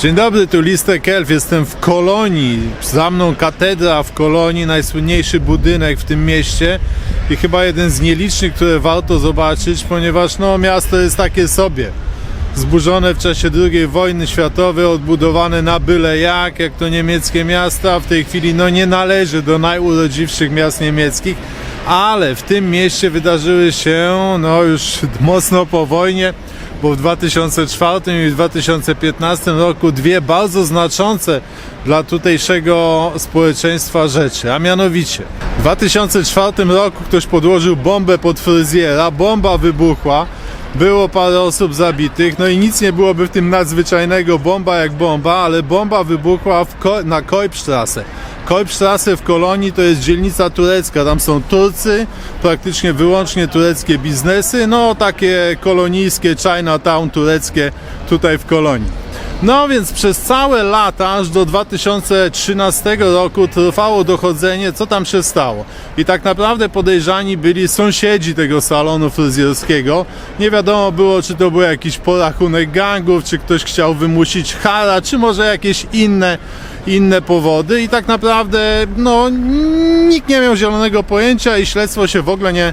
Dzień dobry, tu Listek Elf. Jestem w Kolonii. Za mną katedra w Kolonii, najsłynniejszy budynek w tym mieście i chyba jeden z nielicznych, które warto zobaczyć, ponieważ no, miasto jest takie sobie. Zburzone w czasie II wojny światowej, odbudowane na byle jak, jak to niemieckie miasta. W tej chwili no, nie należy do najurodziwszych miast niemieckich, ale w tym mieście wydarzyły się no, już mocno po wojnie bo w 2004 i 2015 roku dwie bardzo znaczące dla tutejszego społeczeństwa rzeczy, a mianowicie w 2004 roku ktoś podłożył bombę pod fryzjera, bomba wybuchła, było parę osób zabitych, no i nic nie byłoby w tym nadzwyczajnego bomba jak bomba, ale bomba wybuchła Ko- na Koipstrasse. Koipstrasse w Kolonii to jest dzielnica turecka, tam są Turcy, praktycznie wyłącznie tureckie biznesy, no takie kolonijskie Chinatown tureckie tutaj w Kolonii. No więc przez całe lata, aż do 2013 roku trwało dochodzenie, co tam się stało. I tak naprawdę podejrzani byli sąsiedzi tego salonu fryzjerskiego. Nie wiadomo było, czy to był jakiś porachunek gangów, czy ktoś chciał wymusić hara, czy może jakieś inne, inne powody. I tak naprawdę, no, nikt nie miał zielonego pojęcia i śledztwo się w ogóle nie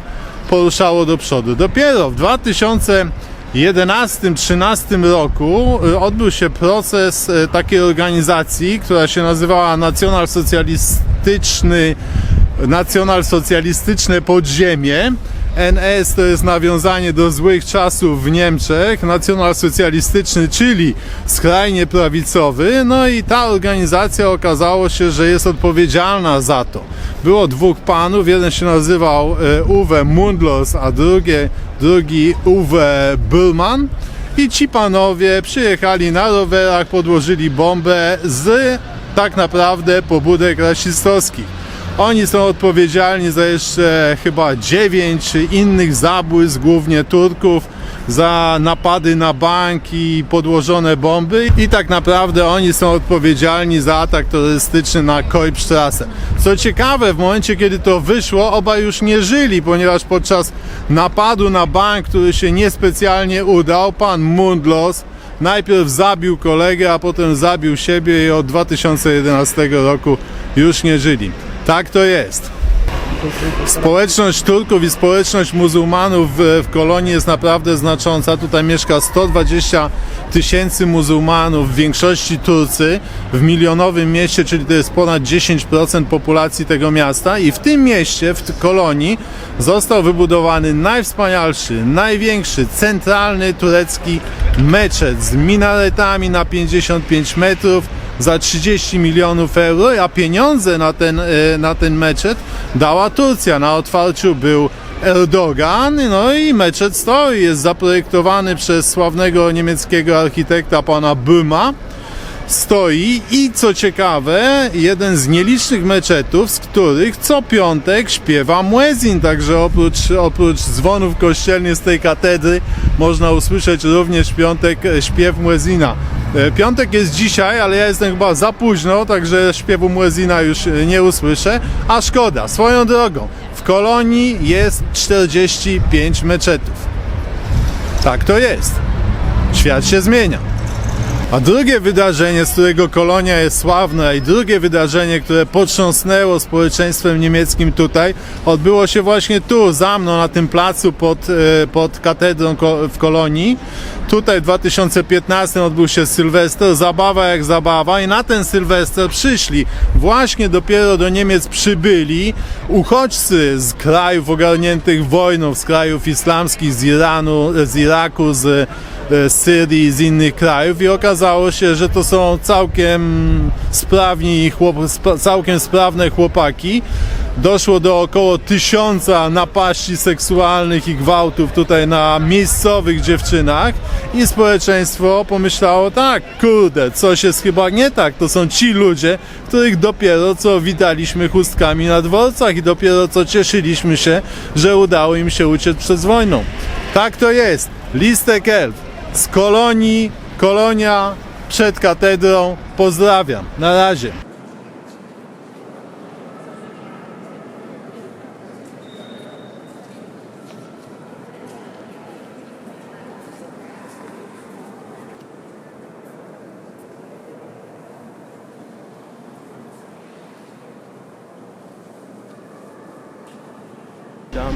poruszało do przodu. Dopiero w 2000 2011-2013 roku y, odbył się proces y, takiej organizacji, która się nazywała Nacjonalsocjalistyczny Nacjonalsocjalistyczne Podziemie. NS to jest nawiązanie do złych czasów w Niemczech, nacjonalsocjalistyczny, czyli skrajnie prawicowy. No i ta organizacja okazało się, że jest odpowiedzialna za to. Było dwóch panów, jeden się nazywał e, Uwe Mundlos, a drugie, drugi Uwe Burman. I ci panowie przyjechali na rowerach, podłożyli bombę z tak naprawdę pobudek rasistowskich. Oni są odpowiedzialni za jeszcze chyba dziewięć innych zabójstw, głównie Turków, za napady na banki, podłożone bomby i tak naprawdę oni są odpowiedzialni za atak terrorystyczny na Koipstrasse. Co ciekawe, w momencie kiedy to wyszło, obaj już nie żyli, ponieważ podczas napadu na bank, który się niespecjalnie udał, pan Mundlos najpierw zabił kolegę, a potem zabił siebie i od 2011 roku już nie żyli. Tak to jest. Społeczność Turków i społeczność muzułmanów w, kolonii jest naprawdę znacząca. Tutaj mieszka 120 tysięcy muzułmanów, w większości Turcy, w milionowym mieście, czyli to jest ponad 10% populacji tego miasta. I w tym mieście, w kolonii, został wybudowany najwspanialszy, największy, centralny turecki meczet z minaretami na 55 metrów za 30 milionów euro, a pieniądze na ten, e, na ten meczet dała Turcja. Na otwarciu był Erdogan, no i meczet stoi, jest zaprojektowany przez sławnego niemieckiego architekta pana Böhma stoi i co ciekawe, jeden z nielicznych meczetów, z których co piątek śpiewa muezin, także oprócz, oprócz dzwonów kościelnych z tej katedry można usłyszeć również w piątek śpiew muezina. E, Piątek jest dzisiaj, ale ja jestem chyba za późno, także śpiewu muezina już e, nie usłyszę, a szkoda. Swoją drogą, w Kolonii jest 45 meczetów. Tak to jest. Świat się zmienia. A drugie wydarzenie, z którego kolonia jest sławna i drugie wydarzenie, które potrząsnęło społeczeństwem niemieckim tutaj, odbyło się właśnie tu, za mną, na tym placu pod, e, pod katedrą w kolonii. Tutaj w 2015 odbył się Sylwester, zabawa jak zabawa i na ten Sylwester przyszli, właśnie dopiero do Niemiec przybyli uchodźcy z krajów ogarniętych wojną, z krajów islamskich, z Iranu, z Iraku, z e, z Syrii, z innych krajów i okazało się, że to są całkiem sprawni, chłop, całkiem sprawne chłopaki. Doszło do około tysiąca napaści seksualnych i gwałtów tutaj na miejscowych dziewczynach i społeczeństwo pomyślało tak, kurde, coś jest chyba nie tak, to są ci ludzie, których dopiero co witaliśmy chustkami na dworcach i dopiero co cieszyliśmy się, że udało im się uciec przed wojną. Tak to jest. Listek Elf z kolonii, kolonia przed katedrą. Pozdrawiam. Na razie. Tam,